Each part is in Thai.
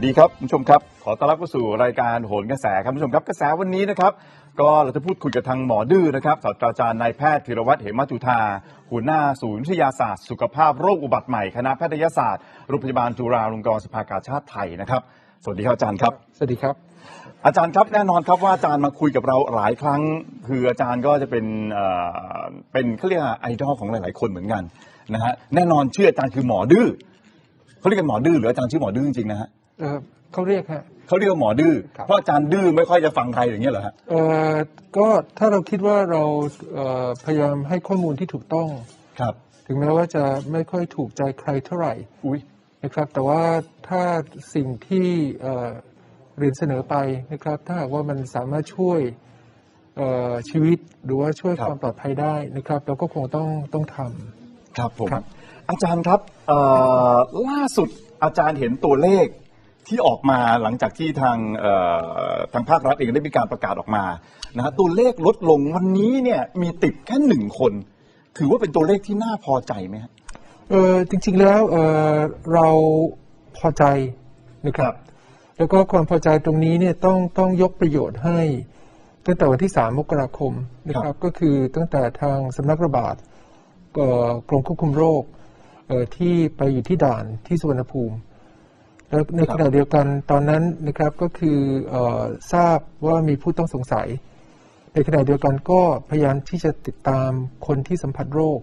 สวัสดีครับคุณผู้ชมครับ ขอต้อนรับเข้าสู่รายการโหนกระแสครับคุณผู้ชมครับกระแสวันนี้นะครับ ก็เราจะพูดคุยกับทางหมอดื้อนะครับศาสตราจารย์นายแพทย์ธีรวัตรเหมจุธาหัวหน้าศูนย์วิทยาศาสตร์ สุขภาพโรคอุบัติใหม่คณะแพทยศาสตร์โรงพยาบาลจุฬาลงกรณ์สภากาชาติไทยนะครับสวัสดีครับอาจารย์ครับสวัสดีครับ อาจารย์ครับแน่นอนครับว่าอาจารย์มาคุยกับเราหลายครั้ง คืออาจารย์ก็จะเป็นเอ่อเป็นเขาเรียกว่าไอดอลของหลาย ๆ คนเหมือนกันนะฮะแน่นอนชื่ออาจารย์คือหมอดื้อเขาเรียกกันหมอดื้อหรืออาจารย์ชื่อหมอดื้อจริงๆนะฮะ เอ่อเขาเรียกฮะเขาเรียกว่าหมอดื้อครับเพราะอาจารย์ดื้อไม่ค่อยจะฟังใครอย่างเงี้ยเหรอฮะเอ่อก็ถ้าเราคิดว่าเราเอ่อพยายามให้ข้อมูลที่ถูกต้องครับ ถึงแม้ว่าจะไม่ค่อยถูกใจใครเท่าไหร่อุ้ยนะครับ แต่ว่าถ้าสิ่งที่เอ่อเรียนเสนอไปนะครับ ถ้าหากว่ามันสามารถช่วยเอ่อชีวิตหรือว่าช่วยความปลอดภัยได้นะครับเราก็คงต้องต้องทครับผมครับอาจารย์ครับเอ่อล่าสุดอาจารย์เห็นตัวเลข ที่ออกมาหลังจากที่ทางเอ่อทางภาครัฐเองได้มีการประกาศออกมานะฮะตัวเลขลดลงวันนี้เนี่ยมีติดแค่หนึ่งคน ถือว่าเป็นตัวเลขที่น่าพอใจไหมฮะำเอ่อจริงๆแล้วเอ่อเราพอใจนะครับ แล้วก็ความพอใจตรงนี้เนี่ยต้องต้องยกประโยชน์ให้ ตั้งแต่วันที่ 3 มกราคมนะครับ ก็คือตั้งแต่ทางสำนักระบาดเอ่อกรมควบคุมโรคเอ่อที่ไปอยู่ที่ด่านที่สุวรรณภูมิ แล้วในขณะเดียวกันตอนนั้นนะครับก็คือเออทราบว่ามีผู้ต้องสงสัย ในขณะเดียวกันก็พยายามที่จะติดตามคนที่สัมผัสโรค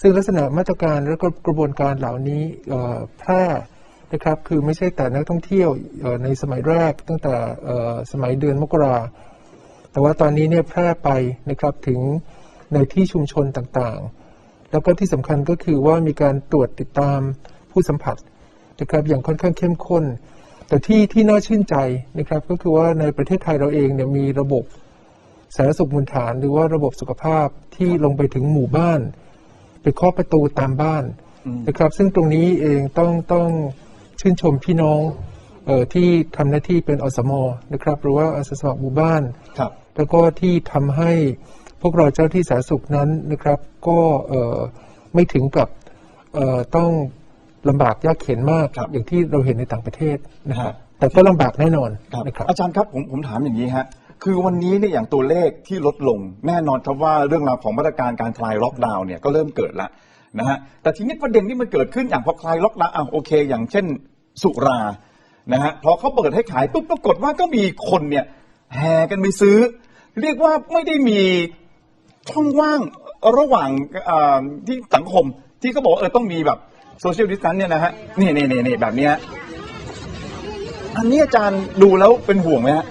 ซึ่งลักษณะมาตรการและก็กระบวนการเหล่านี้เอ่อแพร่นะครับคือไม่ใช่แต่นักท่องเที่ยวเอ่อในสมัยแรกตั้งแต่เอ่อสมัยเดือนมกราแต่ว่าตอนนี้เนี่ยแพร่ไปนะครับถึงในที่ชุมชนต่างๆ แล้วก็ที่สำคัญก็คือว่ามีการตรวจติดตามผู้สัมผัส นะครับอย่างค่อนข้างเข้มข้น แต่ที่ที่น่าชื่นใจนะครับก็คือว่าในประเทศไทยเราเองเนี่ยมีระบบสาธารณสุขมูลฐาน หรือว่าระบบสุขภาพที่ลงไปถึงหมู่บ้านไปเคาะประตูตามบ้านอืมนะครับ ซึ่งตรงนี้เองต้องต้องชื่นชมพี่น้องเออที่ทำหน้าที่เป็นอสมนะครับ หรือว่าอาสาสมัครหมู่บ้านครับแล้วก็ที่ทำให้พวกเราเจ้าที่สาธารณสุขนั้นนะครับ ก็เอ่อไม่ถึงกับเอ่อต้อง ลำบากยากเข็นมากครับอย่างที่เราเห็นในต่างประเทศนะครับฮะแต่ก็ลำบากแน่นอนครับนะครับอาจารย์ครับผมผมถามอย่างนี้ฮะคือวันนี้เนี่ยอย่างตัวเลขที่ลดลงแน่นอนครับว่าเรื่องราวของมาตรการการคลายล็อกดาวน์เนี่ยก็เริ่มเกิดแล้วนะฮะแต่ทีนี้ประเด็นที่มันเกิดขึ้นอย่างพอคลายล็อกดาวน์อะโอเค อย่างเช่นสุรานะฮะพอเขาเปิดให้ขายปุ๊บปรากฏว่าก็มีคนเนี่ยแห่กันไปซื้อ เรียกว่าไม่ได้มีช่องว่างระหว่างอ่าที่สังคมที่เขาบอกว่าเออต้องมีแบบ โซเชียลดิส a น c เนี่ยนะฮะนี่นี่นี่นี่แบบเนี้ยอันนี้อาจารย์ดูแล้วเป็นห่วงไหมฮะ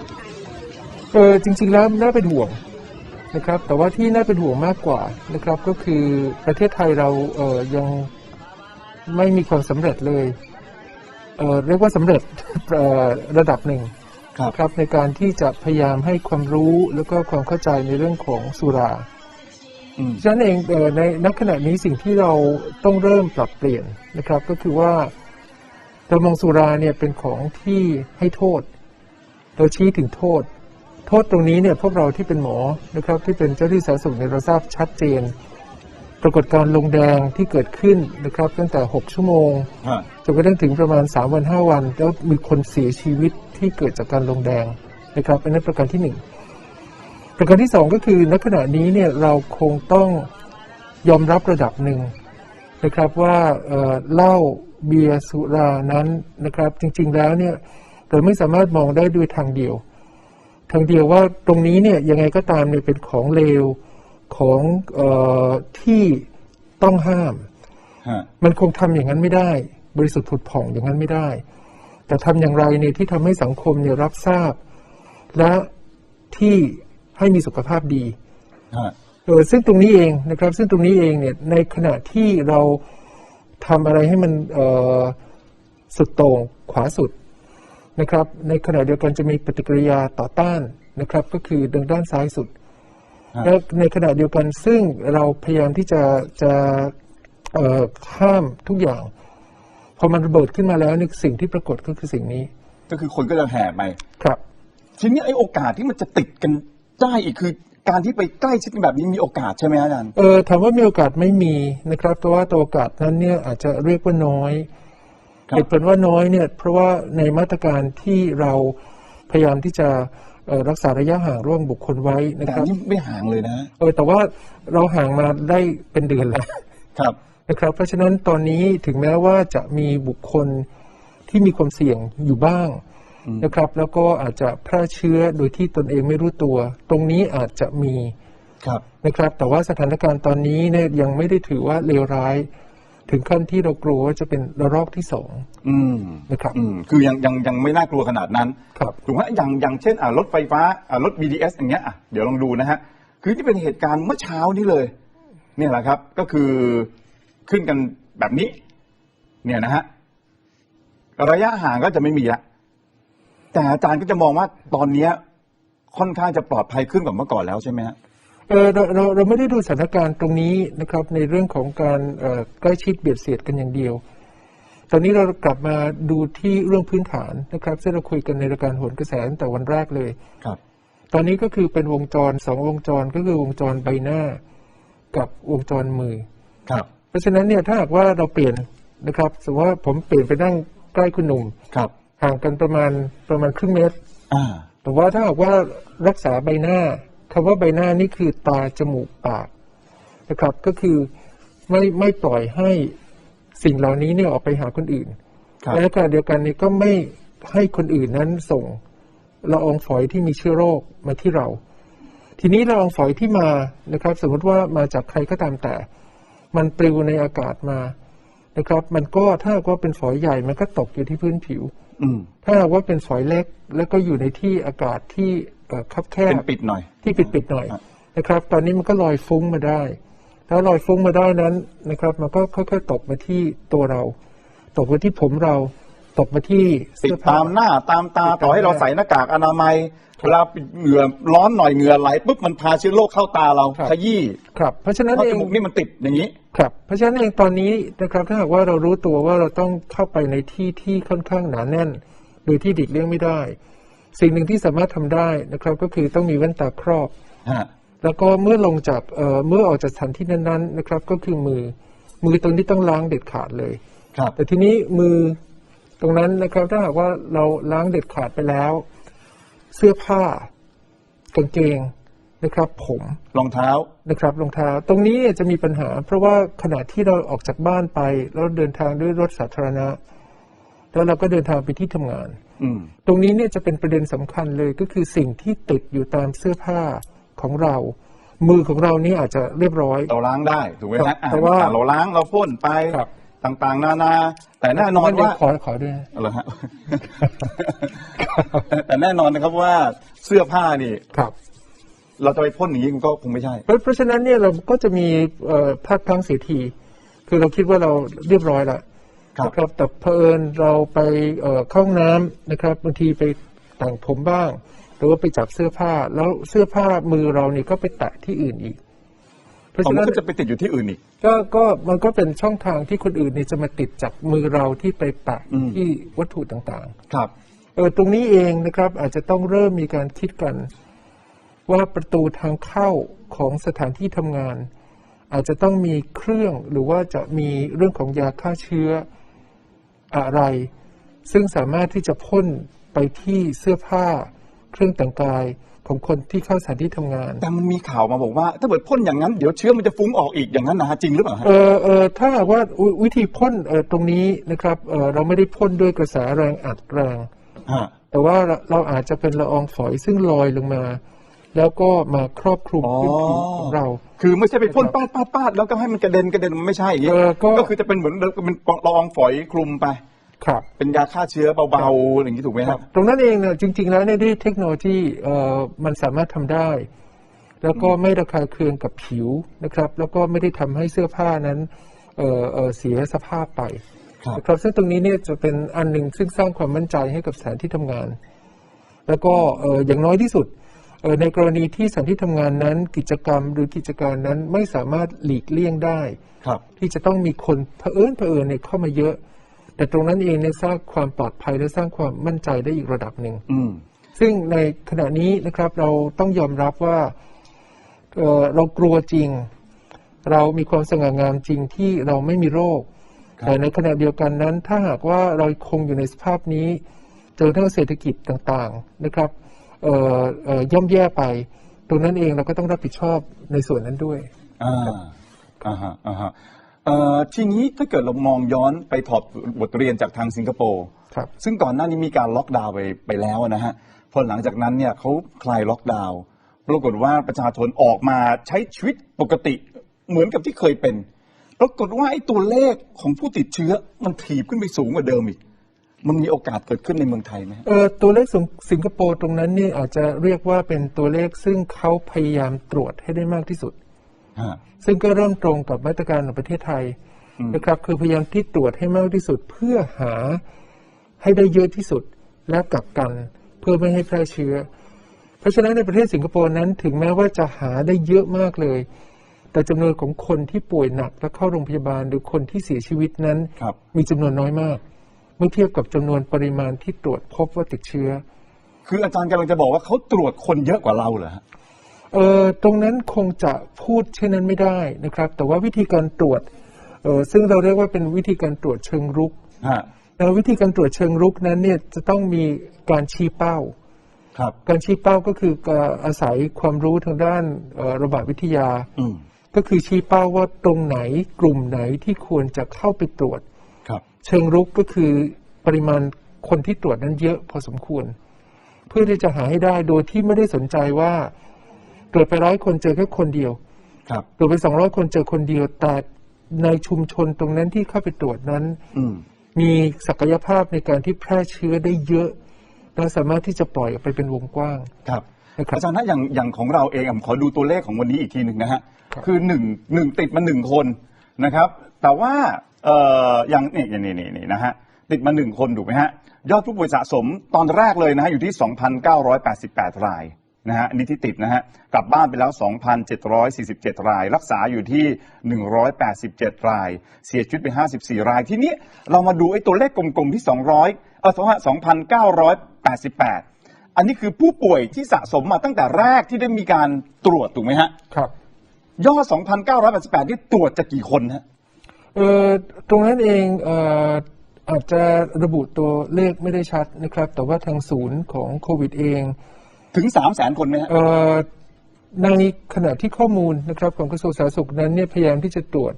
เออจริง ๆ แล้วน่าเป็นห่วงนะครับ แต่ว่าที่น่าเป็นห่วงมากกว่านะครับ ก็คือประเทศไทยเราเออยังไม่มีความสำเร็จเลยเออเรียกว่าสำเร็จเอ่อระดับหนึ่งครับครับในการที่จะพยายามให้ความรู้แล้วก็ความเข้าใจในเรื่องของสุราอืม ฉะนั้นเองเอ่อในนักขณะนี้สิ่งที่เราต้องเริ่มปรับเปลี่ยนนะครับ ก็คือว่าเรามองสุราเนี่ยเป็นของที่ให้โทษ เราชี้ถึงโทษ โทษตรงนี้เนี่ยพวกเราที่เป็นหมอนะครับ ที่เป็นเจ้าที่สาธารณสุขเนี่ยเราทราบชัดเจน ปรากฏการณ์ลงแดงที่เกิดขึ้นนะครับ ตั้งแต่ 6 ชั่วโมงฮะจนกระทั่งถึงประมาณ 3 วัน 5 วัน แล้วมีคนเสียชีวิตที่เกิดจากการลงแดงนะครับอันนั้นประการที่หนึ่ง ประการที่สองก็คือณขณะนี้เนี่ยเราคงต้องยอมรับระดับหนึ่งนะครับว่าเอ่อเหล้าเบียร์สุรานั้นนะครับ จริง ๆแล้วเนี่ยเราไม่สามารถมองได้ด้วยทางเดียว ทางเดียวว่าตรงนี้เนี่ยยังไงก็ตามเนี่ยเป็นของเลวของเออที่ต้องห้ามฮะมันคงทำอย่างนั้นไม่ได้ บริสุทธิ์ผุดผ่องอย่างนั้นไม่ได้ แต่ทำอย่างไรเนี่ยที่ทำให้สังคมเนี่ยรับทราบ และที่ ให้มีสุขภาพดีฮะเออซึ่งตรงนี้เองนะครับ ซึ่งตรงนี้เองเนี่ยในขณะที่เราทำอะไรให้มันเอ่อสุดโต่งขวาสุดนะครับ ในขณะเดียวกันจะมีปฏิกิริยาต่อต้านนะครับ ก็คือดังด้านซ้ายสุดฮะและในขณะเดียวกันซึ่งเราพยายามที่จะจะเอ่อข้ามทุกอย่างพอมันระเบิดขึ้นมาแล้วนี่สิ่งที่ปรากฏก็คือสิ่งนี้ ก็คือคนก็จะแห่ไปครับ ทีนี้ไอ้โอกาสที่มันจะติดกัน ได้อีกคือการที่ไปใกล้ชิดกันแบบนี้มีโอกาสใช่ไหมอาจารย์เออถามว่ามีโอกาสไม่มีนะครับเพราะว่าตัวโอกาสนั้นเนี่ยอาจจะเรียกว่าน้อยครับเหตุผลว่าน้อยเนี่ยเพราะว่าในมาตรการที่เราพยายามที่จะเอ่อรักษาระยะห่างระหว่างบุคคลไว้นะแต่ครับนี่ไม่ห่างเลยนะเออแต่ว่าเราห่างมาได้เป็นเดือนแล้วครับนะครับ เพราะฉะนั้นตอนนี้ถึงแม้ว่าจะมีบุคคลที่มีความเสี่ยงอยู่บ้าง นะครับ แล้วก็อาจจะแพร่เชื้อโดยที่ตนเองไม่รู้ตัว ตรงนี้อาจจะมีครับนะครับ แต่ว่าสถานการณ์ตอนนี้เนี่ยยังไม่ได้ถือว่าเลวร้าย ถึงขั้นที่เรากลัวว่าจะเป็นระลอกที่สองอืมนะครับอืมคือยังยังยังไม่น่ากลัวขนาดนั้นครับถูกไหมอย่างอย่างเช่นอ่ารถไฟฟ้าอ่ารถ BTS อย่างเงี้ยอะเดี๋ยวลองดูนะฮะคือที่เป็นเหตุการณ์เมื่อเช้านี้เลย เนี่ยแหละครับ ก็คือขึ้นกันแบบนี้ เนี่ยนะฮะระยะห่างก็จะไม่มีละ แต่อาจารย์ก็จะมองว่าตอนเนี้ยค่อนข้างจะปลอดภัยขึ้นกว่าเมื่อก่อนแล้วใช่ไหมฮะ เออเราเราเราไม่ได้ดูสถานการณ์ตรงนี้นะครับ ในเรื่องของการเอ่อใกล้ชิดเบียดเสียดกันอย่างเดียว ตอนนี้เรากลับมาดูที่เรื่องพื้นฐานนะครับซึ่งเราคุยกันในรายการโหนกระแสตั้งแต่วันแรกเลย ครับ ตอนนี้ก็คือเป็นวงจรสองวงจรก็คือวงจรใบหน้า กับวงจรมือ ครับ เพราะฉะนั้นเนี่ยถ้าหากว่าเราเปลี่ยนนะครับสมมติว่าผมเปลี่ยนไปนั่งใกล้คุณหนุ่ม ครับ ห่างกันประมาณประมาณครึ่งเมตรอ่าแต่ว่าถ้าหากว่ารักษาใบหน้าคำว่าใบหน้านี่คือตาจมูกปากนะครับ ก็คือไม่ไม่ปล่อยให้สิ่งเหล่านี้เนี่ยออกไปหาคนอื่นครับและในขณะเดียวกันนี้ก็ไม่ให้คนอื่นนั้นส่งละอองฝอยที่มีเชื้อโรคมาที่เรา ทีนี้ละอองฝอยที่มานะครับ สมมติว่ามาจากใครก็ตามแต่ มันปลิวในอากาศมานะครับ มันก็ถ้าหากว่าเป็นฝอยใหญ่มันก็ตกอยู่ที่พื้นผิวอืม ถ้าหากว่าเป็นฝอยเล็ก แล้วก็อยู่ในที่อากาศที่เอ่อคับแคเป็บนปิดหน่อย ที่ปิดๆหน่อยครับนะครับ ตอนนี้มันก็ลอยฟุ้งมาได้ ถ้าลอยฟุ้งมาได้นั้นนะครับ มันก็ค่อยๆตกมาที่ตัวเรา ตกมาที่ผมเรา ตกมาที่ติดเสื้อผ้าตามหน้าตามตาติดตามต่อให้เราหน้าใส่หน้ากากอนามัยเวลาเหงื่อร้อนหน่อยเหงื่อไหลปุ๊บมันพาเชื้อโรคเข้าตาเราครับขยี้ครับ เพราะฉะนั้นเพราะเอจงมูกนี่มันติดอย่างนี้ครับเพราะฉะนั้นเองตอนนี้นะครับถ้าหากว่าเรารู้ตัวว่าเราต้องเข้าไปในที่ที่ค่อนข้างหนาแน่น โดยที่ดิกเลี่ยงไม่ได้ สิ่งหนึ่งที่สามารถทำได้นะครับ ก็คือต้องมีแว่นตาครอบฮะแล้วก็เมื่อลงจากเอ่อเมื่อออกจากสถานที่นั้นๆนะครับ ก็คือมือ มือตรงนี้ต้องล้างเด็ดขาดเลย ครับ แต่ทีนี้มือ ตรงนั้นนะครับถ้าหากว่าเราล้างเด็ดขาดไปแล้ว เสื้อผ้ากางเกงนะครับ ผมรองเท้านะครับรองเท้า ตรงนี้เนี่ยจะมีปัญหา เพราะว่าขณะที่เราออกจากบ้านไป แล้วเดินทางด้วยรถสาธารณะ แล้วเราก็เดินทางไปที่ทำงาน อืมตรงนี้เนี่ยจะเป็นประเด็นสำคัญเลยก็คือสิ่งที่ติดอยู่ตามเสื้อผ้าของเรา มือของเรานี่อาจจะเรียบร้อย เราล้างได้ถูกไหมครัฮะบอะแต่ว่าเราล้างเราพ่นไปครับ ต่างๆ นานา แต่แน่นอนว่าขอขอด้วยนะเหรอฮะแต่แน่นอนนะครับว่าเสื้อผ้านี่ครับเราจะไปพ่นอย่างนี้มันก็คงไม่ใช่ เพราะฉะนั้นเนี่ยเราก็จะมีเอ่อพลาดพลั้งเสียที คือเราคิดว่าเราเรียบร้อยแล้วครับนะครับแต่เพอิญเราไปเข้าห้องน้ำนะครับบางทีไปแต่งผมบ้าง หรือว่าไปจับเสื้อผ้า แล้วเสื้อผ้ามือเรานี่ก็ไปแตะที่อื่นอีก เพราะผมฉะนั้นก็จะไปติดอยู่ที่อื่นอีกก็ก็มันก็เป็นช่องทางที่คนอื่นนี่จะมาติดจากมือเราที่ไปแตะอืมที่วัตถุต่างๆ ครับเออตรงนี้เองนะครับ อาจจะต้องเริ่มมีการคิดกัน ว่าประตูทางเข้าของสถานที่ทำงาน อาจจะต้องมีเครื่องหรือว่าจะมีเรื่องของยาฆ่าเชื้ออะไร ซึ่งสามารถที่จะพ่นไปที่เสื้อผ้า เครื่องแต่งกาย ของคนที่เข้าสถานที่ทำงาน แต่มันมีข่าวมาบอกว่า ถ้าเกิดพ่นอย่างนั้นเดี๋ยวเชื้อมันจะฟุ้งออกอีกอย่างนั้นนะฮะจริงหรือเปล่าฮะ เออเออถ้าหากว่าวิวิธีพ่นเออตรงนี้นะครับเออเราไม่ได้พ่นด้วยกระแสแรงอัดแรง ฮะ แต่ว่าเราเราอาจจะเป็นละอองฝอยซึ่งลอยลงมา แล้วก็มาครอบคลุมอ๋อ พื้นผิวของเรา คือไม่ใช่ไปพ่นปาดปาดปาดแล้วก็ให้มันกระเด็นกระเด็นมันไม่ใช่อย่างนี้เออก็ ก็คือจะเป็นเหมือนเป็นละอองฝอยคลุมไป ครับเป็นยาฆ่าเชื้อเบาๆอะไรอย่างนี้ถูกไหมครับ ตรงนั้นเองเนี่ยจริง ๆ แล้วเนี่ยด้วยเทคโนโลยีเอ่อมันสามารถทำได้ แล้วก็ไม่ระคายเคืองกับผิวนะครับ แล้วก็ไม่ได้ทำให้เสื้อผ้านั้นเอ่อเอ่อเสียสภาพไปครับ นะครับซึ่งตรงนี้เนี่ยจะเป็นอันหนึ่งซึ่งสร้างความมั่นใจให้กับสถานที่ทำงาน แล้วก็เอ่ออย่างน้อยที่สุดเอ่อในกรณีที่สถานที่ทำงานนั้น กิจกรรมหรือกิจการนั้นไม่สามารถหลีกเลี่ยงได้ ครับ ที่จะต้องมีคนเผอิญเผอิญเนี่ยเข้ามาเยอะ แต่ตรงนั้นเองเนี่ยสร้างความปลอดภัยและสร้างความมั่นใจได้อีกระดับหนึ่งอืมซึ่งในขณะนี้นะครับเราต้องยอมรับว่าเอ่อเรากลัวจริง เรามีความสง่างามจริงที่เราไม่มีโรคครับแต่ในขณะเดียวกันนั้น ถ้าหากว่าเราคงอยู่ในสภาพนี้จนทั้งเศรษฐกิจต่างๆนะครับเอ่อเอ่อย่ำแย่ไป ตรงนั้นเองเราก็ต้องรับผิดชอบในส่วนนั้นด้วยอ่าอ่าฮะอ่าฮะเอ่อ ทีนี้ถ้าเกิดเรามองย้อนไปถอดบทเรียนจากทางสิงคโปร์ครับซึ่งก่อนหน้านี้มีการล็อกดาวน์ไปไปแล้วนะฮะพอหลังจากนั้นเนี่ยเขาคลายล็อกดาวน์ปรากฏว่าประชาชนออกมาใช้ชีวิตปกติเหมือนกับที่เคยเป็น ปรากฏว่าไอ้ตัวเลขของผู้ติดเชื้อมันถีบขึ้นไปสูงกว่าเดิมอีก มันมีโอกาสเกิดขึ้นในเมืองไทยไหมฮะเอ่อตัวเลขสิงสิงคโปร์ตรงนั้นเนี่ยอาจจะเรียกว่าเป็นตัวเลขซึ่งเขาพยายามตรวจให้ได้มากที่สุดฮะ ซึ่งก็เริ่มตรงกับมาตรการของประเทศไทยอืมนะครับ คือพยายามที่ตรวจให้มากที่สุดเพื่อหาให้ได้เยอะที่สุดและกักกันเพื่อไม่ให้แพร่เชื้อ เพราะฉะนั้นในประเทศสิงคโปร์นั้นถึงแม้ว่าจะหาได้เยอะมากเลย แต่จำนวนของคนที่ป่วยหนักและเข้าโรงพยาบาลหรือคนที่เสียชีวิตนั้นครับมีจำนวนน้อยมาก เมื่อเทียบกับจำนวนปริมาณที่ตรวจพบว่าติดเชื้อ คืออาจารย์กำลังจะบอกว่าเขาตรวจคนเยอะกว่าเราเหรอฮะ เอ่อตรงนั้นคงจะพูดเช่นนั้นไม่ได้นะครับ แต่ว่าวิธีการตรวจเอ่อซึ่งเราเรียกว่าเป็นวิธีการตรวจเชิงรุกฮะแล้ววิธีการตรวจเชิงรุกนั้นเนี่ยจะต้องมีการชี้เป้าครับการชี้เป้าก็คือการอาศัยความรู้ทางด้านเอ่อระบาดวิทยาอืมก็คือชี้เป้าว่าตรงไหนกลุ่มไหนที่ควรจะเข้าไปตรวจครับ เชิงรุกก็คือปริมาณคนที่ตรวจนั้นเยอะพอสมควร เพื่อที่จะหาให้ได้โดยที่ไม่ได้สนใจว่า ตรวจไปร้อยคนเจอแค่คนเดียวครับตรวจไปสองร้อยคนเจอคนเดียวแต่ในชุมชนตรงนั้นที่เข้าไปตรวจนั้นอืมมีศักยภาพในการที่แพร่เชื้อได้เยอะและสามารถที่จะปล่อยออกไปเป็นวงกว้างครับนะครับอาจารย์ถ้าอย่างอย่างของเราเองอะผมขอดูตัวเลขของวันนี้อีกทีหนึ่งนะฮะครับคือหนึ่งหนึ่งติดมาหนึ่งคนนะครับ แต่ว่าเอ่ออย่างนี่นี่นี่นี่นะฮะติดมาหนึ่งคนถูกไหมฮะยอดผู้ป่วยสะสมตอนแรกเลยนะฮะอยู่ที่ 2,988 ราย นะฮะอันนี้ที่ติดนะฮะกลับบ้านไปแล้ว 2,747 ราย รักษาอยู่ที่ 187 ราย เสียชีวิตไป 54 ราย ทีนี้เรามาดูไอ้ตัวเลขกลมๆที่ 200เออ2,988 อันนี้คือผู้ป่วยที่สะสมมาตั้งแต่แรกที่ได้มีการตรวจถูกไหมฮะครับยอด 2,988นี่ตรวจจะกี่คนฮะเอ่อตรงนั้นเองเอ่ออาจจะระบุตัวเลขไม่ได้ชัดนะครับ แต่ว่าทางศูนย์ของโควิดเอง ถึง300,000คนไหมฮะเอ่อในขณะที่ข้อมูลนะครับของกระทรวงสาธารณสุขนั้นเนี่ยพยายามที่จะตรวจ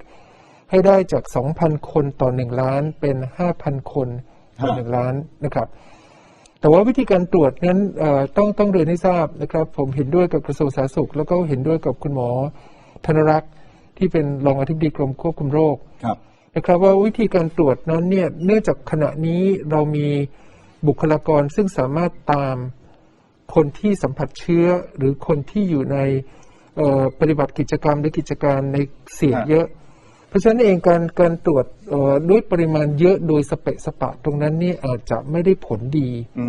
ให้ได้จาก 2,000 คนต่อ 1 ล้านเป็น 5,000 คนต่อฮะ1ล้านนะครับ แต่ว่าวิธีการตรวจนั้นเอ่อต้องต้องเรียนให้ทราบนะครับ ผมเห็นด้วยกับกระทรวงสาธารณสุข แล้วก็เห็นด้วยกับคุณหมอธนรักษ์ที่เป็นรองอธิบดีกรมควบคุมโรคครับนะครับว่าวิธีการตรวจนั้นเนี่ยเนื่องจากขณะนี้เรามีบุคลากรซึ่งสามารถตาม คนที่สัมผัสเชื้อหรือคนที่อยู่ในเอ่อปฏิบัติกิจกรรมหรือกิจการในเสี่ยงครับเยอะ เพราะฉะนั้นเองการการตรวจเอ่อด้วยปริมาณเยอะโดยสเปะสปะตรงนั้นนี่อาจจะไม่ได้ผลดีอื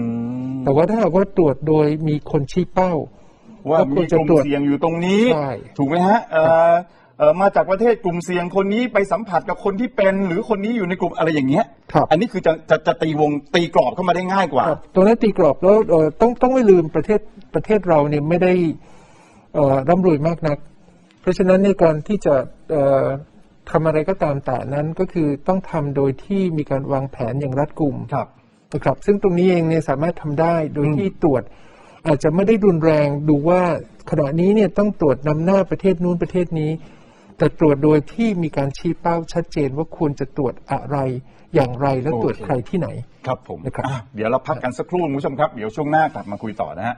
มแต่ว่าถ้าหากว่าตรวจโดยมีคนชี้เป้า ว่าก็ควมีรกจะลุ่มตรวจเสี่ยงอยู่ตรงนี้ใช่ถูกไหมฮะเอ่อเอ่อ มาจากประเทศกลุ่มเสี่ยงคนนี้ไปสัมผัสกับคนที่เป็นหรือคนนี้อยู่ในกลุ่มอะไรอย่างเงี้ยครับอันนี้คือจะจะจะตีวงตีกรอบเข้ามาได้ง่ายกว่าครับตรงนั้นตีกรอบแล้วเอ่อต้องต้องไม่ลืมประเทศประเทศเราเนี่ยไม่ได้เอ่อร่ำรวยมากนัก เพราะฉะนั้นในการที่จะเอ่อทำอะไรก็ตามแต่นั้นก็คือต้องทำโดยที่มีการวางแผนอย่างรัดกุมครับนะครับ ซึ่งตรงนี้เองเนี่ยสามารถทำได้โดยอืมที่ตรวจ อาจจะไม่ได้รุนแรงดูว่าขณะนี้เนี่ยต้องตรวจนำหน้าประเทศนู้นประเทศนี้ แต่ตรวจโดยที่มีการชี้เป้าชัดเจนว่าควรจะตรวจอะไรอย่างไรและตรวจใครที่ไหน ครับผมนะครับอะเดี๋ยวเราพักกันสักครู่คุณผู้ชมครับ เดี๋ยวช่วงหน้ากลับมาคุยต่อนะฮะ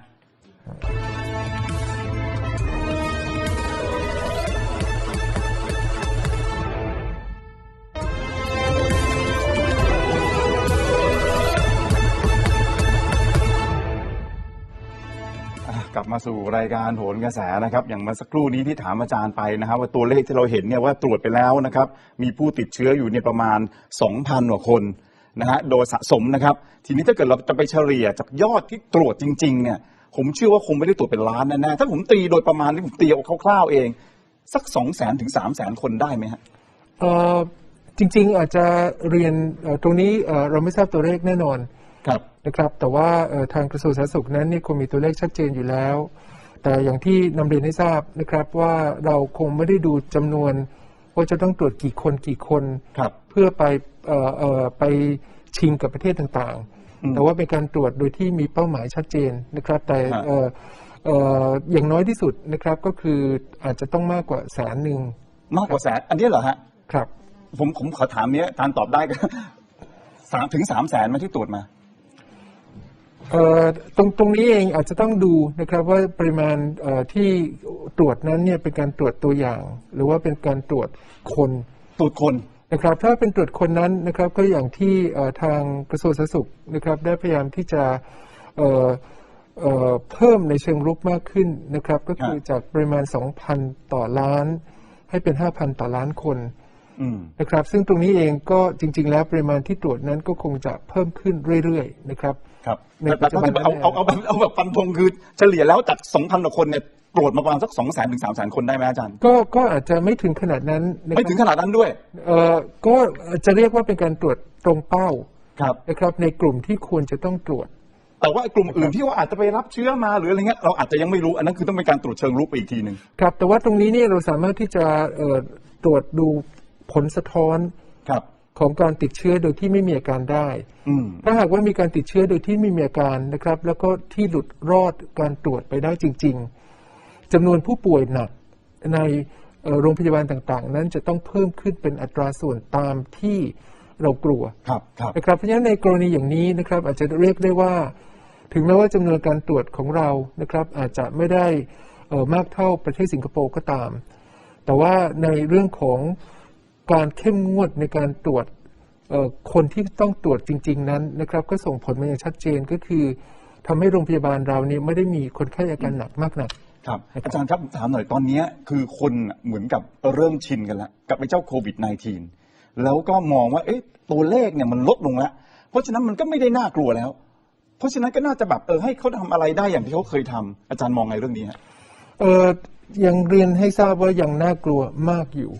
กลับมาสู่รายการโหนกระแสนะครับ อย่างเมื่อสักครู่นี้ที่ถามอาจารย์ไปนะครับ ว่าตัวเลขที่เราเห็นเนี่ยว่าตรวจไปแล้วนะครับ มีผู้ติดเชื้ออยู่เนี่ยประมาณ 2,000กว่าคนนะฮะโดยสะสมนะครับ ทีนี้ถ้าเกิดเราจะไปเฉลี่ยจากยอดที่ตรวจจริง ๆ เนี่ย ผมเชื่อว่าคงไม่ได้ตรวจเป็นล้านแน่ๆถ้าผมตีโดยประมาณที่ผมตีเอาคร่าวๆเอง สัก2 0 0 0 0ถึง3 0 0 0 0คนได้ไหมฮะจริง ๆ อาจจะเรียนตรงนี้เราไม่ทราบตัวเลขแน่นอน ครับนะครับ แต่ว่าเอ่อทางกระทรวงสาธารณสุขนั้นนี่คงมีตัวเลขชัดเจนอยู่แล้ว แต่อย่างที่นำเรียนให้ทราบนะครับว่าเราคงไม่ได้ดูจำนวน ว่าจะต้องตรวจกี่คนกี่คนครับเพื่อไปเอ่อเอ่อไปชิงกับประเทศต่างอืมๆแต่ว่าเป็นการตรวจโดยที่มีเป้าหมายชัดเจนนะครับ แต่ฮะเอ่อเอ่ออย่างน้อยที่สุดนะครับก็คืออาจจะต้องมากกว่าแสนหนึ่งมากกว่าแสนอันนี้เหรอฮะครับ ผมผมขอถามเนี้ยการตอบได้ก็สามถึงสามแสนไหมาที่ตรวจมาเอ่อ ตรงตรงนี้เองอาจจะต้องดูนะครับว่าปริมาณเอ่อที่ตรวจนั้นเนี่ยเป็นการตรวจตัวอย่าง หรือว่าเป็นการตรวจคนตรวจคนนะครับถ้าเป็นตรวจคนนั้นนะครับก็อย่างที่เอ่อทางกระทรวงสาธารณสุขนะครับได้พยายามที่จะเอ่อเอ่อเพิ่มในเชิงรุกมากขึ้นนะครับ ก็คือครับจากปริมาณ 2,000 ต่อล้าน ให้เป็น 5,000 ต่อล้านคนอืมนะครับ ซึ่งตรงนี้เองก็จริง ๆ แล้วปริมาณที่ตรวจนั้นก็คงจะเพิ่มขึ้นเรื่อยๆนะครับ ครับในแต่แต่ถ้าปัจจุบันเอาเนี่ยเอาเอาแบบเอาแบบฟันธงคือเฉลี่ยแล้วจากสองพันกว่าคนเนี่ยตรวจมาประมาณสักสองแสนถึงสามแสนคนได้ไหมอาจารย์ ก็ก็อาจจะไม่ถึงขนาดนั้นนะครับไม่ถึงขนาดนั้นด้วย เอ่อก็จะเรียกว่าเป็นการตรวจตรงเป้าครับนะครับ ในกลุ่มที่ควรจะต้องตรวจ แต่ว่าไอ้กลุ่มอื่นที่ว่าอาจจะไปรับเชื้อมาหรืออะไรเงี้ยเราอาจจะยังไม่รู้อันนั้นคือต้องเป็นการตรวจเชิงรุกไปอีกทีหนึ่งครับ แต่ว่าตรงนี้เนี่ยเราสามารถที่จะเอ่อตรวจดูผลสะท้อนครับ ของการติดเชื้อโดยที่ไม่มีอาการได้อืมถ้าหากว่ามีการติดเชื้อโดยที่ไม่มีอาการนะครับ แล้วก็ที่หลุดรอดการตรวจไปได้จริง ๆจำนวนผู้ป่วยหนักในเอ่อโรงพยาบาลต่างๆ นั้นจะต้องเพิ่มขึ้นเป็นอัตราส่วนตามที่เรากลัวครับครับนะครับเพราะฉะนั้นในกรณีอย่างนี้นะครับ อาจจะเรียกได้ว่า ถึงแม้ว่าจำนวนการตรวจของเรานะครับ อาจจะไม่ได้เอ่อมากเท่าประเทศสิงคโปร์ก็ตาม แต่ว่าในเรื่องของ การเข้มงวดในการตรวจเอ่อคนที่ต้องตรวจจริง ๆ นั้นนะครับ ก็ส่งผลมาอย่างชัดเจนก็คือทำให้โรงพยาบาลเราเนี่ยไม่ได้มีคนไข้อาการหนักมากนักครับอาจารย์ครับผมถามหน่อยตอนเนี้ยคือคนน่ะเหมือนกับเริ่มชินกันแล้วกับไอ้เจ้าโควิด -19 แล้วก็มองว่าเอ๊ะตัวเลขเนี่ยมันลดลงแล้ว เพราะฉะนั้นมันก็ไม่ได้น่ากลัวแล้ว เพราะฉะนั้นก็น่าจะแบบเออให้เขาทำอะไรได้อย่างที่เขาเคยทำอาจารย์มองไงเรื่องนี้ฮะเออยังเรียนให้ทราบว่ายังน่ากลัวมากอยู่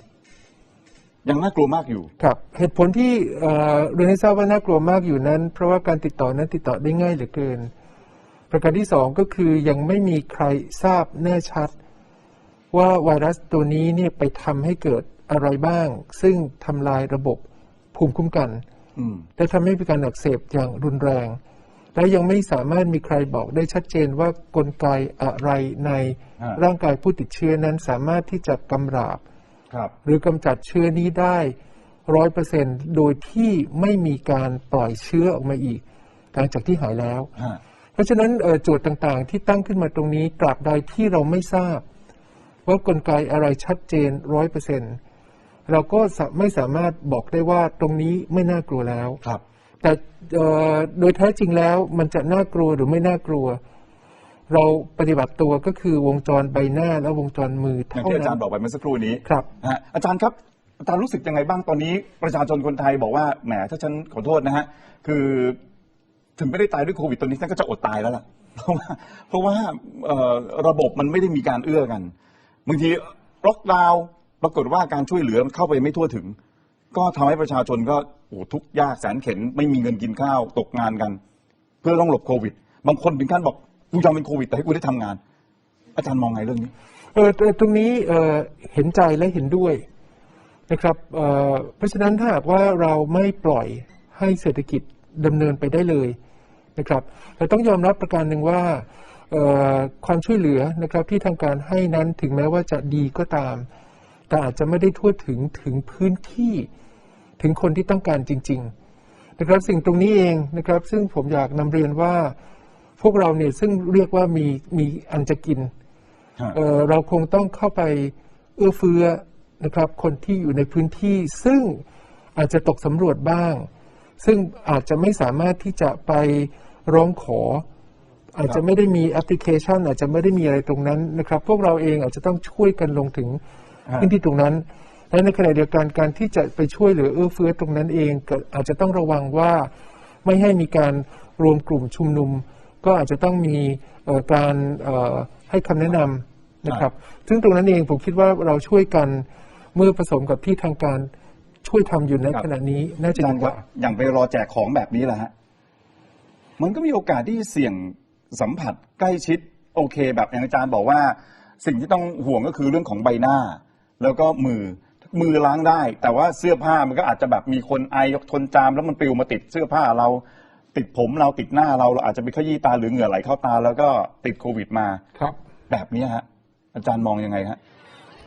ยังน่ากลัวมากอยู่ครับเหตุผลที่เอ่อเรียนให้ทราบว่าน่ากลัวมากอยู่นั้น เพราะว่าการติดต่อนั้นติดต่อได้ง่ายเหลือเกิน ประการที่สองก็คือยังไม่มีใครทราบแน่ชัด ว่าไวรัสตัวนี้เนี่ยไปทำให้เกิดอะไรบ้าง ซึ่งทำลายระบบภูมิคุ้มกันอืมและทำให้มีการอักเสบอย่างรุนแรง และยังไม่สามารถมีใครบอกได้ชัดเจนว่ากลไกอะไรในฮะร่างกายผู้ติดเชื้อนั้นสามารถที่จะกำราบครับ หรือกำจัดเชื้อนี้ได้ร้อยเปอร์เซนโดยที่ไม่มีการปล่อยเชื้อออกมาอีก หลังจากที่หายแล้วฮะเพราะฉะนั้นเอ่อโจทย์ต่างๆ ที่ตั้งขึ้นมาตรงนี้ตราบใดที่เราไม่ทราบ ว่ากลไกอะไรชัดเจนร้อยเปอร์เซนเราก็สะไม่สามารถบอกได้ว่าตรงนี้ไม่น่ากลัวแล้วครับ แต่เอ่อโดยแท้จริงแล้วมันจะน่ากลัวหรือไม่น่ากลัว เราปฏิบัติตัวก็คือวงจรใบหน้าและวงจรมืออย่างเท่าที่อาจารนั้ย์นบอกไปเมื่อสักครู่นี้ครับฮะอาจารย์ครับอาจารย์รู้สึกยังไงบ้างตอนนี้ ประชาชนคนไทยบอกว่าแหมถ้าฉันขอโทษนะฮะคือถึงไม่ได้ตายด้วยโควิดตอนนี้ฉันก็จะอดตายแล้วล่ะ เพราะว่าเพราะว่าเอ่อระบบมันไม่ได้มีการเอื้อกันบางทีล็อกดาวน์ปรากฏว่าการช่วยเหลือมันเข้าไปไม่ทั่วถึง ก็ทำให้ประชาชนก็โอ้ทุกข์ยากแสนเข็นไม่มีเงินกินข้าวตกงานกัน เพื่อต้องหลบโควิด บางคนถึงขั้นบอก กูยอมเป็นโควิดแต่ให้กูได้ทำงาน อาจารย์มองไงเรื่องนี้ เออแต่ตรงนี้เอ่อเห็นใจและเห็นด้วยนะครับเอ่อเพราะฉะนั้นถ้าหากว่าเราไม่ปล่อยให้เศรษฐกิจดำเนินไปได้เลยนะครับเราต้องยอมรับประการหนึ่งว่าเอ่อความช่วยเหลือนะครับที่ทางการให้นั้นถึงแม้ว่าจะดีก็ตาม แต่อาจจะไม่ได้ทั่วถึงถึงพื้นที่ถึงคนที่ต้องการจริง ๆ นะครับสิ่งตรงนี้เองนะครับซึ่งผมอยากนำเรียนว่า พวกเราเนี่ยซึ่งเรียกว่ามีมีอันจะกินเอ่อเราคงต้องเข้าไปเอื้อเฟื้อนะครับ คนที่อยู่ในพื้นที่ซึ่งอาจจะตกสำรวจบ้าง ซึ่งอาจจะไม่สามารถที่จะไปร้องขอ อาจจะไม่ได้มีแอปพลิเคชัน อาจจะไม่ได้มีอะไรตรงนั้นนะครับ พวกเราเองอาจจะต้องช่วยกันลงถึงฮะพื้นที่ตรงนั้น และในขณะเดียวกันการที่จะไปช่วยเหลือเอื้อเฟื้อตรงนั้นเองก็อาจจะต้องระวังว่าไม่ให้มีการรวมกลุ่มชุมนุม ก็อาจจะต้องมีเอ่อการเอ่อให้คำแนะนำนะครับ ซึ่งตรงนั้นเองผมคิดว่าเราช่วยกันเมื่อผสมกับที่ทางการช่วยทำอยู่ในครับขณะนี้น่าจะอาจาดีรย์กครับว่าอย่างไปรอแจกของแบบนี้แหละฮะมันก็มีโอกาสที่เสี่ยงสัมผัสใกล้ชิดโอเค แบบอย่างอาจารย์บอกว่า สิ่งที่ต้องห่วงก็คือเรื่องของใบหน้า แล้วก็มือมือล้างได้ แต่ว่าเสื้อผ้ามันก็อาจจะแบบมีคนไอยกทนจามแล้วมันปลิวมาติดเสื้อผ้าเรา ติดผมเราติดหน้าเราเราอาจจะไปขยี้ตาหรือเหงื่อไหลเข้าตา แล้วก็ติดโควิดมาครับ แบบนี้ฮะ อาจารย์มองยังไงฮะ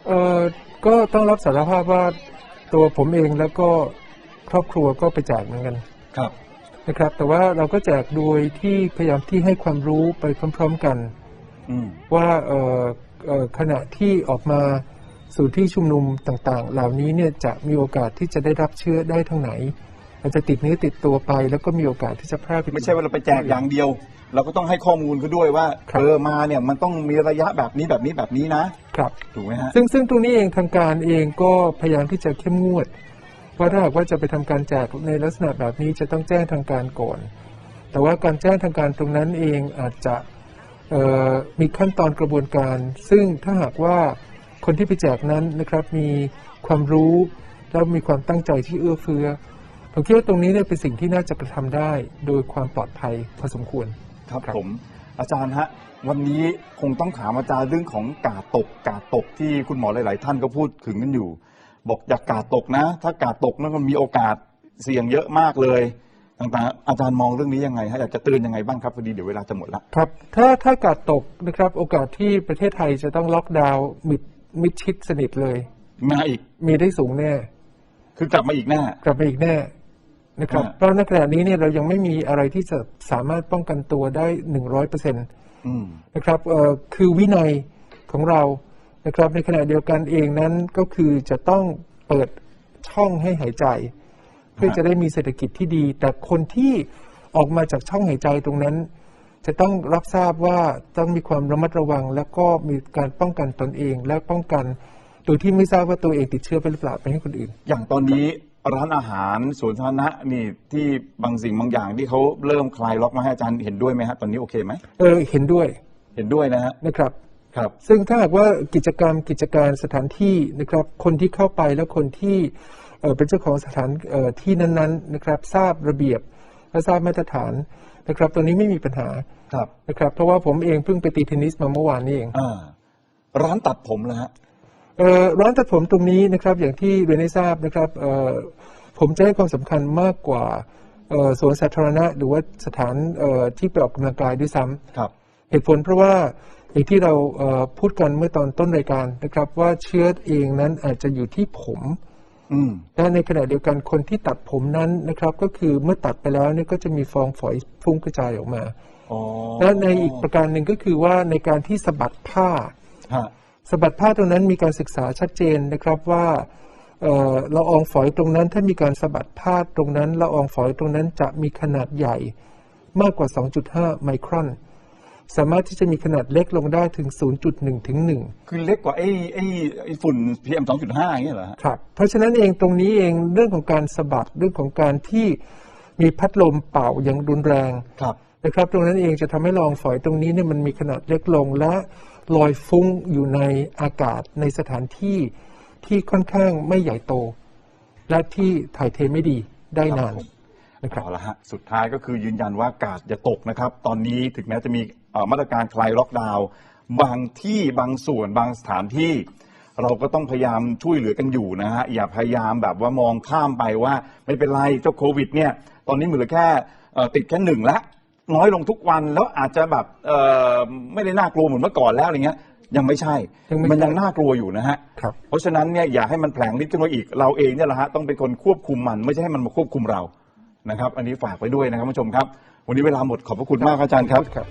เอ่อก็ต้องรับสารภาพว่าตัวผมเองแล้วก็ครอบครัวก็ไปแจกเหมือนกันครับนะครับ แต่ว่าเราก็แจกโดยที่พยายามที่ให้ความรู้ไปพร้อม ๆกันอืมว่าเอ่อเอ่อขณะที่ออกมาสู่ที่ชุมนุมต่างๆ เหล่านี้เนี่ยจะมีโอกาสที่จะได้รับเชื้อได้ทางไหน อาจจะติดเนื้อติดตัวไป แล้วก็มีโอกาสที่จะแพร่ไปไม่ใช่ว่าเราไปแจกอย่างเดียว เราก็ต้องให้ข้อมูลเขาด้วยว่าครับเออมาเนี่ยมันต้องมีระยะแบบนี้แบบนี้แบบนี้นะครับถูกไหมฮะซึ่งซึ่งตรงนี้เองทางการเองก็พยายามที่จะเข้มงวดว่าถ้าหากว่าจะไปทำการแจกในลักษณะแบบนี้จะต้องแจ้งทางการก่อน แต่ว่าการแจ้งทางการตรงนั้นเองอาจจะเอ่อมีขั้นตอนกระบวนการ ซึ่งถ้าหากว่าคนที่ไปแจกนั้นนะครับมีความรู้แล้วมีความตั้งใจที่เอื้อเฟื้อ ผมคิดว่าตรงนี้เนี่ยเป็นสิ่งที่น่าจะกระทำได้โดยความปลอดภัยพอสมควรครับครับผมอาจารย์ฮะวันนี้คงต้องถามอาจารย์เรื่องของกาดตกกาดตกที่คุณหมอหลาย ๆ ท่านก็พูดถึงกันอยู่ บอกอย่ากกาดตกนะ ถ้ากาดตกนั่นมันมีโอกาสเสี่ยงเยอะมากเลยต่างๆอาจารย์มองเรื่องนี้ยังไงฮะอยากจะเตือนยังไงบ้างครับพอดีเดี๋ยวเวลาจะหมดละครับ ถ้าถ้าอากาศตกนะครับ โอกาสที่ประเทศไทยจะต้องล็อกดาวน์มิดมิดชิดสนิทเลย มาอีกมีได้สูงแน่ คือกลับมาอีกแน่กลับมาอีกแน่ นะครับอ่าเพราะในขณะนี้เนี่ยเรายังไม่มีอะไรที่จะสามารถป้องกันตัวได้หนึ่งร้อยเปอร์เซ็นต์อืมนะครับเอ่อคือวินัยของเรานะครับในขณะเดียวกันเองนั้นก็คือจะต้องเปิดช่องให้หายใจ เพื่อจะได้มีเศรษฐกิจที่ดี แต่คนที่ออกมาจากช่องหายใจตรงนั้น จะต้องรับทราบว่าต้องมีความระมัดระวัง แล้วก็มีการป้องกันตนเองและป้องกันโดยที่ไม่ทราบว่าตัวเองติดเชื้อไปหรือเปล่าไปให้คนอื่น อย่างตอนนี้ ร้านอาหารสวนสาธารณะนี่ที่บางสิ่งบางอย่างที่เขาเริ่มคลายล็อกมาให้อาจารย์เห็นด้วยไหมฮะตอนนี้โอเคไหมเออเห็นด้วยเห็นด้วยนะฮะนะครับ ครับ ซึ่งถ้าหากว่ากิจกรรมกิจการสถานที่นะครับ คนที่เข้าไปแล้วคนที่เอ่อเป็นเจ้าของสถานเอ่อที่นั้นๆนะครับทราบระเบียบและทราบมาตรฐานนะครับตรงนี้ไม่มีปัญหาครับนะครับ เพราะว่าผมเองเพิ่งไปตีเทนนิสมาเมื่อวานนี้เอง อ่าร้านตัดผมแล้วฮะเอ่อ ร้านตัดผมตรงนี้นะครับอย่างที่เรียนให้ทราบนะครับเอ่อผมจะให้ความสำคัญมากกว่าเอ่อสวนสาธารณะ หรือว่าสถานเอ่อที่ไปออกกำลังกายด้วยซ้ำครับเหตุผลเพราะว่าอย่างที่เราเอ่อพูดกันเมื่อตอนต้นรายการนะครับ ว่าเชื้อเองนั้นอาจจะอยู่ที่ผมอืมและในขณะเดียวกันคนที่ตัดผมนั้นนะครับ ก็คือเมื่อตัดไปแล้วเนี่ยก็จะมีฟองฝอยฟุ้งกระจายออกมาอ๋อและในอีกประการหนึ่งก็คือว่าในการที่สะบัดผ้าฮะ สะบัดผ้าตรงนั้นมีการศึกษาชัดเจนนะครับว่าเอ่อละอองฝอยตรงนั้น ถ้ามีการสะบัดผ้าตรงนั้นละอองฝอยตรงนั้นจะมีขนาดใหญ่มากกว่า 2.5 ไมครอน สามารถที่จะมีขนาดเล็กลงได้ถึง 0.1 ถึง 1 คือเล็กกว่าไอ้ไอ้ไอ้ฝุ่น PM 2.5อย่างเงี้ยเหรอฮะครับเพราะฉะนั้นเองตรงนี้เองเรื่องของการสะบัดเรื่องของการที่มีพัดลมเป่าอย่างรุนแรงครับนะครับ ตรงนั้นเองจะทำให้ละอองฝอยตรงนี้เนี่ยมันมีขนาดเล็กลงและ ลอยฟุ้งอยู่ในอากาศในสถานที่ที่ค่อนข้างไม่ใหญ่โต และที่ถ่ายเทไม่ดีได้นานนะครับเอาละฮะสุดท้ายก็คือยืนยันว่ากาดอย่าตกนะครับ ตอนนี้ถึงแม้จะมีเอ่อมาตรการคลายล็อกดาวน์บางที่บางส่วนบางสถานที่ เราก็ต้องพยายามช่วยเหลือกันอยู่นะฮะอย่าพยายามแบบว่ามองข้ามไปว่า ไม่เป็นไรเจ้าโควิดเนี่ยตอนนี้เหลือแค่เอ่อติดแค่หนึ่งละ น้อยลงทุกวันแล้วอาจจะแบบเอ่อไม่ได้น่ากลัวเหมือนเมื่อก่อนแล้วอะไรเงี้ยยังไม่ใช่ ยังไม่ใช่มันยังน่ากลัวอยู่นะฮะ ครับ เพราะฉะนั้นเนี่ยอย่าให้มันแผลงฤทธิ์ขึ้นมาอีกเราเองเนี่ยแหละฮะต้องเป็นคนควบคุมมันไม่ใช่ให้มันมาควบคุมเรานะครับ อันนี้ฝากไว้ด้วยนะครับผู้ชมครับ วันนี้เวลาหมดขอบพระคุณมากครับอาจารย์ครับ ครับ